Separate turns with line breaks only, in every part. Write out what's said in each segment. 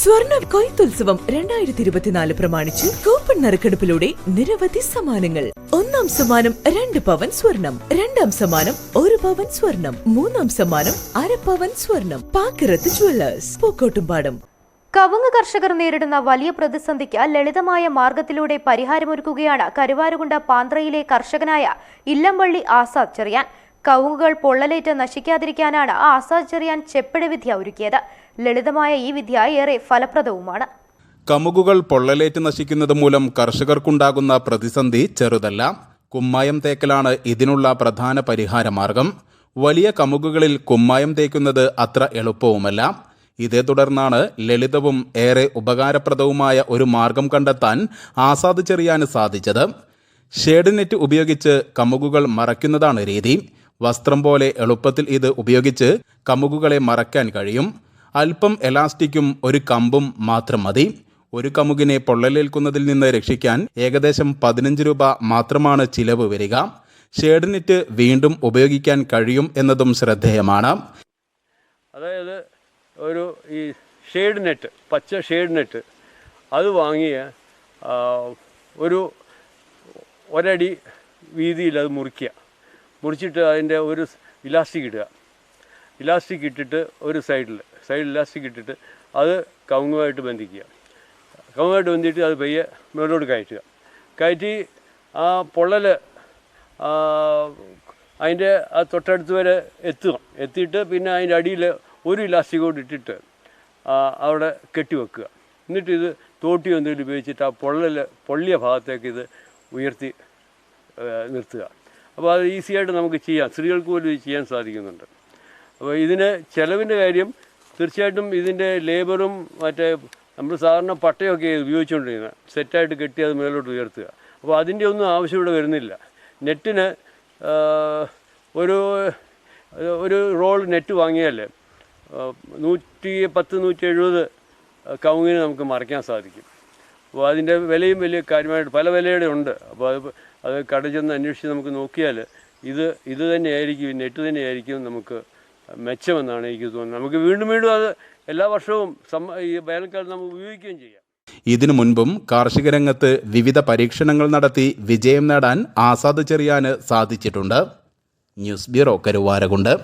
സ്വർണ കൊയ്ത്തുത്സവം രണ്ടായിരത്തി ഇരുപത്തിനാല് പ്രമാണിച്ച് കൂപ്പൺ നറുക്കെടുപ്പിലൂടെ നിരവധി സമ്മാനങ്ങൾ. ഒന്നാം സമ്മാനം രണ്ട് പവൻ സ്വർണം രണ്ടാം സമ്മാനം ഒരു പവൻ സ്വർണം മൂന്നാം സമ്മാനം അര പവൻ സ്വർണം. പാക്കിറത്ത് ജുവല്ലേഴ്സ് പൂക്കോട്ടുംപാടം.
കവുങ്ങ് കർഷകർ നേരിടുന്ന വലിയ പ്രതിസന്ധിക്ക് ലളിതമായ മാർഗത്തിലൂടെ പരിഹാരമൊരുക്കുകയാണ് കരുവാരുകുണ്ട പാന്ത്രയിലെ കർഷകനായ ഇല്ലംപള്ളി ആസാദ് ചെറിയാൻ. കവുങ്ങുകൾ പൊള്ളലേറ്റ് നശിക്കാതിരിക്കാനാണ് ആസാദ് ചെറിയാൻ ചെപ്പിട വിദ്യ ഒരുക്കിയത്. ലളിതമായ ഈ വിദ്യ ഏറെ ഫലപ്രദവുമാണ്.
കമുകുകൾ പൊള്ളലേറ്റ് നശിക്കുന്നത് മൂലം കർഷകർക്കുണ്ടാകുന്ന പ്രതിസന്ധി ചെറുതല്ല. കുമ്മായം തേക്കലാണ് ഇതിനുള്ള പ്രധാന പരിഹാരമാർഗം. വലിയ കമുകുകളിൽ കുമ്മായം തേക്കുന്നത് അത്ര എളുപ്പവുമല്ല. ഇതേ തുടർന്നാണ് ലളിതവും ഏറെ ഉപകാരപ്രദവുമായ ഒരു മാർഗം കണ്ടെത്താൻ ആസാദ് ചെറിയാന് സാധിച്ചത്. ഷേഡ് നെറ്റ് ഉപയോഗിച്ച് കമുകുകൾ മറയ്ക്കുന്നതാണ് രീതി. വസ്ത്രം പോലെ എളുപ്പത്തിൽ ഇത് ഉപയോഗിച്ച് കമുകുകളെ മറക്കാൻ കഴിയും. അല്പം എലാസ്റ്റിക്കും ഒരു കമ്പും മാത്രം മതി. ഒരു കമുകിനെ പൊള്ളലേൽക്കുന്നതിൽ നിന്ന് രക്ഷിക്കാൻ ഏകദേശം പതിനഞ്ച് രൂപ മാത്രമാണ് ചിലവ് വരിക. ഷേഡ്നെറ്റ് വീണ്ടും ഉപയോഗിക്കാൻ കഴിയും എന്നതും ശ്രദ്ധേയമാണ്.
അതായത് ഒരു ഈ ഷെയ്ഡ് നെറ്റ് പച്ച ഷെയ്ഡ് നെറ്റ് അത് വാങ്ങിയ ഒരു ഒരടി വീതിയിൽ അത് മുറിക്കുക. മുറിച്ചിട്ട് അതിന്റെ ഒരു ഇലാസ്റ്റിക് ഇടുക. ഇലാസ്റ്റിക് ഇട്ടിട്ട് ഒരു സൈഡിൽ സൈഡിൽ ഇലാസ്റ്റിക് ഇട്ടിട്ട് അത് കവുങ്ങുമായിട്ട് ബന്ധിക്കുക. കവുങ്ങുമായിട്ട് ബന്ധിച്ചിട്ട് അത് പയ്യെ മേലോട്ട് കയറ്റുക. കയറ്റി ആ പൊള്ളൽ അതിന്റെ ആ തൊട്ടടുത്ത് വരെ എത്തുക. എത്തിയിട്ട് പിന്നെ അതിന്റെ അടിയിൽ ഒരു ഇലാസ്റ്റിക് കൂടി ഇട്ടിട്ട് അവിടെ കെട്ടിവെക്കുക എന്നിട്ട് ഇത് തോട്ടി എന്തെങ്കിലും ഉപയോഗിച്ചിട്ട് ആ പൊള്ളൽ പൊള്ളിയ ഭാഗത്തേക്ക് ഇത് ഉയർത്തി നിർത്തുക. അപ്പോൾ അത് ഈസിയായിട്ട് നമുക്ക് ചെയ്യാം. സ്ത്രീകൾക്ക് പോലും ഇത് ചെയ്യാൻ സാധിക്കുന്നുണ്ട്. അപ്പോൾ ഇതിന് ചിലവിന്റെ കാര്യം തീർച്ചയായിട്ടും ഇതിന്റെ ലേബറും മറ്റേ നമ്മൾ സാധാരണ പട്ടയൊക്കെ ഉപയോഗിച്ചുകൊണ്ടിരിക്കുന്നത് സെറ്റായിട്ട് കെട്ടി അത് മേലോട്ട് ഉയർത്തുക. അപ്പോൾ അതിന്റെ ഒന്നും ആവശ്യം ഇവിടെ വരുന്നില്ല. നെറ്റിന് ഒരു ഒരു റോൾ നെറ്റ് വാങ്ങിയാൽ നൂറ്റി പത്ത് നൂറ്റി എഴുപത് കവുങ്ങിന് നമുക്ക് മറയ്ക്കാൻ സാധിക്കും. അപ്പോൾ അതിന്റെ വിലയും വലിയ കാര്യമായിട്ട് പല വിലയുടെ ഉണ്ട്. അപ്പോൾ അത് അത് കട ചെന്ന് അന്വേഷിച്ച് നമുക്ക് നോക്കിയാൽ ഇത് ഇത് തന്നെയായിരിക്കും ഈ നെറ്റ് തന്നെയായിരിക്കും നമുക്ക് മെച്ചമെന്നാണ് എനിക്ക് തോന്നുന്നത്. നമുക്ക് വീണ്ടും വീണ്ടും അത് എല്ലാ വർഷവും സമ്മ ഈ വേനൽക്കാലത്ത് നമുക്ക് ഉപയോഗിക്കുകയും ചെയ്യാം.
ഇതിനു മുൻപും കാർഷിക രംഗത്ത് വിവിധ പരീക്ഷണങ്ങൾ നടത്തി വിജയം നേടാൻ ആസാദ് ചെറിയാന് സാധിച്ചിട്ടുണ്ട്. News bureau Karuvarakundu.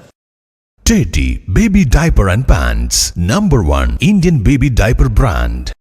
Teddy Baby Diaper and Pants, number one Indian baby diaper brand.